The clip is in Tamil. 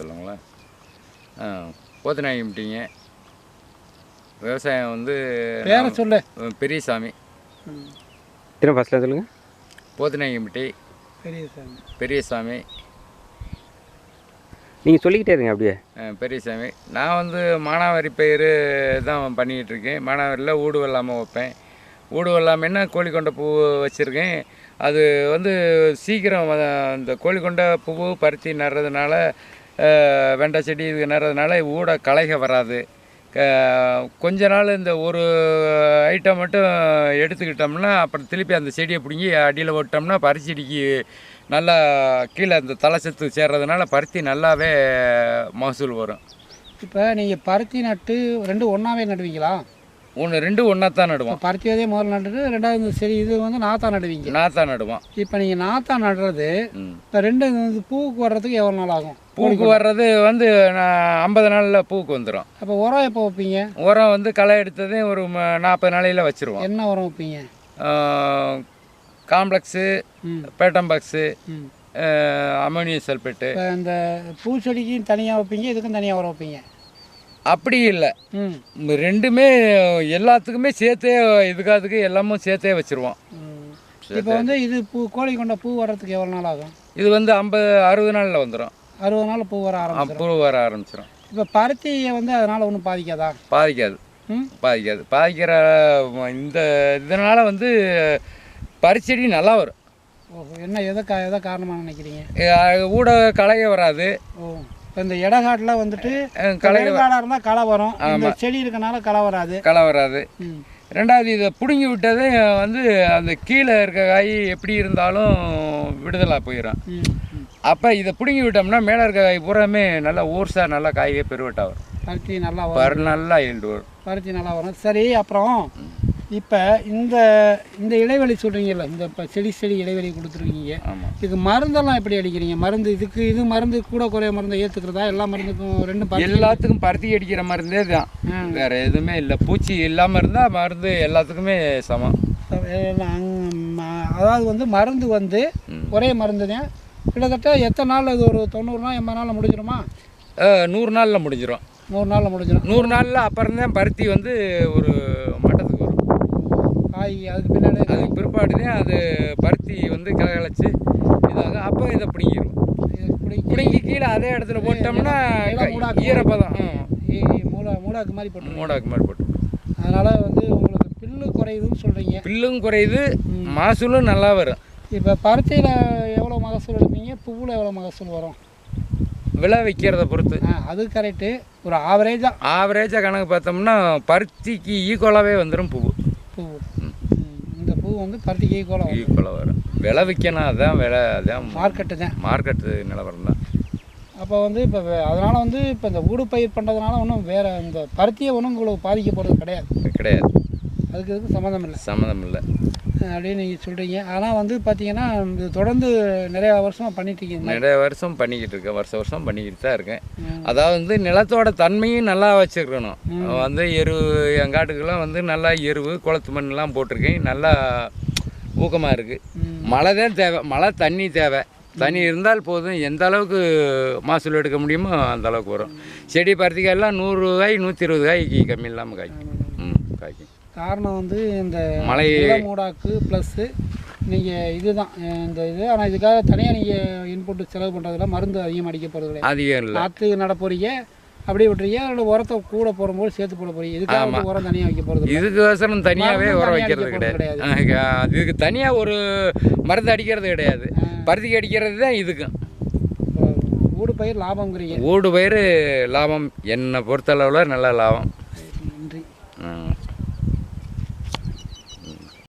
சொல்லுங்களா ஆ போத்தநாயகம்ட்டிங்க விவசாயம் வந்து பேரை சொல்லு. நான் பெரியசாமி. திரும்ப ஃபஸ்ட்டில் சொல்லுங்கள் போத்தநாயகம்பட்டி பெரிய சாமி பெரியசாமி. நீங்கள் சொல்லிக்கிட்டே இருங்க அப்படியே. ஆ, பெரியசாமி. நான் வந்து மானாவாரி பயிர் தான் பண்ணிக்கிட்டு இருக்கேன். மானாவாரியில் ஊடு வெள்ளாமல் வைப்பேன். ஊடு வெள்ளாமைன்னா கோழிக்கொண்ட பூ வச்சுருக்கேன். அது வந்து சீக்கிரம் அந்த கோழிக்கொண்ட பூ பருத்தி நடுறதுனால வெண்டை செடி இது நடுறதுனால ஊட களைக வராது. கொஞ்ச நாள் இந்த ஒரு ஐட்டம் மட்டும் எடுத்துக்கிட்டோம்னா அப்புறம் திருப்பி அந்த செடியை பிடுங்கி அடியில் ஓட்டோம்னா பறிச்செடிக்கு நல்லா கீழே அந்த தலை சத்து சேர்றதுனால பருத்தி நல்லாவே மகசூல் வரும். இப்போ நீங்கள் பருத்தி நட்டு ரெண்டு ஒன்றாவே நடுவீங்களா? ஒன்று ரெண்டு ஒன்றா தான் நடுவோம் இப்போ பருத்தி விதையை முதல்ல நட்டுட்டு ரெண்டாவது சரி இது வந்து நாத்தா நடுவீங்க. நாத்தா நடுவோம் இப்போ நீங்கள் நாத்தா நடுறது. இப்போ ரெண்டு இது பூவுக்கு வர்றதுக்கு எவ்வளோ நாள் ஆகும்? பூக்கு வர்றது வந்து நான் ஐம்பது நாளில் பூக்கு வந்துடும் அப்போ உரம் எப்போ வைப்பீங்க? உரம் வந்து களை எடுத்ததே ஒரு நாற்பது நாளையில் வச்சுருவோம். என்ன உரம் வைப்பீங்க? காம்ப்ளெக்ஸு பேட்டம்பாக்ஸு அமோனியம் சல்பேட்டு. இந்த பூச்செடிக்கும் தனியாக வைப்பீங்க இதுக்கும் தனியாக உரம் வைப்பீங்க? அப்படி இல்லை. ம். ரெண்டுமே எல்லாத்துக்குமே சேர்த்தே இதுக்கு அதுக்கு எல்லாமும் சேர்த்தே வச்சுருவோம். இப்போ வந்து இது பூ கோழி கொண்ட பூ வர்றதுக்கு எவ்வளோ நாள் ஆகும்? இது வந்து ஐம்பது அறுபது நாளில் வந்துடும் அறுபது நாள் பூ வர ஆரம்பிச்சிடும் பூ வர ஆரம்பிச்சிடும் இப்போ பருத்தியை வந்து அதனால் ஒன்றும் பாதிக்காதா? பாதிக்காது. ம்? பாதிக்காது. பாதிக்கிற இந்த இதனால் வந்து பறிச்செடி நல்லா வரும். என்ன எதை கா எதை காரணமாக நினைக்கிறீங்க ஊட களைய வராது. இப்போ இந்த இடகாட்டில் வந்துட்டு களை களைகாடாக இருந்தால் களை வரும். இந்த செடி இருக்கனால களை வராது. களை வராது. ரெண்டாவது இதை பிடுங்கி விட்டதே வந்து அந்த கீழே இருக்க காய் எப்படி இருந்தாலும் விடுதலாக போயிடும் அப்போ இதை பிடுங்கி விட்டோம்னா மேலே இருக்க காய் பூராமே நல்லா ஊர்சா நல்லா காயே பெருவட்டா வரும். பருத்தி நல்லா வரும். நல்லா வரும். பருத்தி நல்லா வரும். சரி அப்புறம் இப்போ இந்த இந்த இடைவெளி சொல்கிறீங்கல்ல இந்த இப்போ செடி செடி இடைவெளி கொடுத்துருக்கீங்க. இதுக்கு மருந்தெல்லாம் எப்படி அடிக்கிறீங்க? மருந்து இதுக்கு இது மருந்து கூட குறைய மருந்தை ஏற்றுக்கிறதா எல்லா மருந்துக்கும் ரெண்டு எல்லாத்துக்கும் பருத்தி அடிக்கிற மருந்தே தான். வேற எதுவுமே இல்லை. பூச்சி இல்லாமல் இருந்தால் மருந்து எல்லாத்துக்குமே சமம். அதாவது வந்து மருந்து வந்து. ஒரே மருந்து தான் கிட்டத்தட்ட எத்தனை நாள் இது ஒரு தொண்ணூறு நாள் எண்பது நாளில் முடிஞ்சிருமா? நூறு நாளில் முடிஞ்சிடும் நூறு நாளில் முடிஞ்சிடும் நூறு நாளில் அப்புறம் தான் பருத்தி வந்து ஒரு காய் அதுக்கு பின்னாடி அதுக்கு பிற்பாடு தான் அது பருத்தி வந்து கிளகலைச்சு இதாக அப்போ இதை பிடிங்கிடும் பிடுங்கி கீழே அதே இடத்துல போட்டோம்னா ஈரப்பதம். மூடா மூடாக்கு மாதிரி போட்டு மூடாக்கு மாதிரி போட்டு அதனால் வந்து உங்களுக்கு பில்லு குறையுதுன்னு சொல்கிறீங்க பில்லும் குறையுது மகசூலும் நல்லா வரும். இப்போ பருத்தியில் எவ்வளோ மகசூல் எடுப்பீங்க? பூவில் எவ்வளோ மகசூல் வரும்? விலை விற்கிறத பொறுத்து. அது கரெக்டு ஒரு ஆவரேஜாக ஆவரேஜாக கணக்கு பார்த்தோம்னா பருத்திக்கு ஈக்குவலாகவே வந்துடும் பூ பூ ம். இந்த பூ வந்து பருத்திக்கு ஈக்குவலாக ஈக்குவலாக வரும். விலை விற்கணும் அதான் விலை அதான் மார்க்கெட்டு தான். மார்க்கெட்டு நிலவரம் தான். அப்போ வந்து இப்போ அதனால் வந்து இப்போ இந்த ஊடு பயிர் பண்ணுறதுனால ஒன்றும் வேறு இந்த பருத்தியை ஒன்றும் உங்களுக்கு பாதிக்க போகிறது கிடையாது. கிடையாது. அதுக்கு இதுக்கு சம்மந்தம் இல்லை. சம்மந்தம் இல்லை. அப்படின்னு நீங்கள் சொல்கிறீங்க ஆனால் வந்து பார்த்தீங்கன்னா இது தொடர்ந்து நிறையா வருஷமாக பண்ணிட்டு இருக்கீங்க. நிறைய வருஷம் பண்ணிக்கிட்டு இருக்கேன். வருஷம் வருஷம் பண்ணிக்கிட்டு தான் இருக்கேன். அதாவது வந்து நிலத்தோட தன்மையும் நல்லா வச்சுருக்கணும். வந்து எரு என் காட்டுக்கெல்லாம் வந்து நல்லா எருவு குளத்து மண்ணெலாம் போட்டிருக்கேன். நல்லா ஊக்கமாக இருக்குது. மழை தான் தேவை. மழை தண்ணி தேவை. தண்ணி இருந்தால் போதும். எந்த அளவுக்கு மகசூல் எடுக்க முடியுமோ அந்த அளவுக்கு வரும். செடி பருத்திக்காயெல்லாம் நூறு காய் நூற்றி இருபது காய்க்கு கம்மி இல்லாமல் காய்க்கும் காய்க்கும். காரணம் வந்து இந்த மழை மூடாக்கு ப்ளஸ்ஸு நீங்கள் இதுதான் இந்த இது. ஆனால் இதுக்காக தனியாக நீங்கள் இன்புட் செலவு பண்ணுறதுல மருந்து அதிகமாக அடிக்க போகிறது கிடையாது அதிகம் இல்லை. நாற்று நட போறீங்க அப்படியே விட்டுறீங்க. அதில் உரத்தை கூட போடும்போது சேர்த்து போட போறீங்க. இதுக்காக வந்து உரம் தனியாக வைக்க போகிறது இதுக்கு வசரம் தனியாகவே உரம் வைக்கிறது கிடையாது. இதுக்கு தனியாக ஒரு மருந்து அடிக்கிறது கிடையாது. பருத்திக்கு அடிக்கிறது தான் இதுக்கும் ஊடு பயிர் லாபங்கிறீங்க ஊடு பயிர் லாபம். என்னை பொறுத்தளவில் நல்ல லாபம்.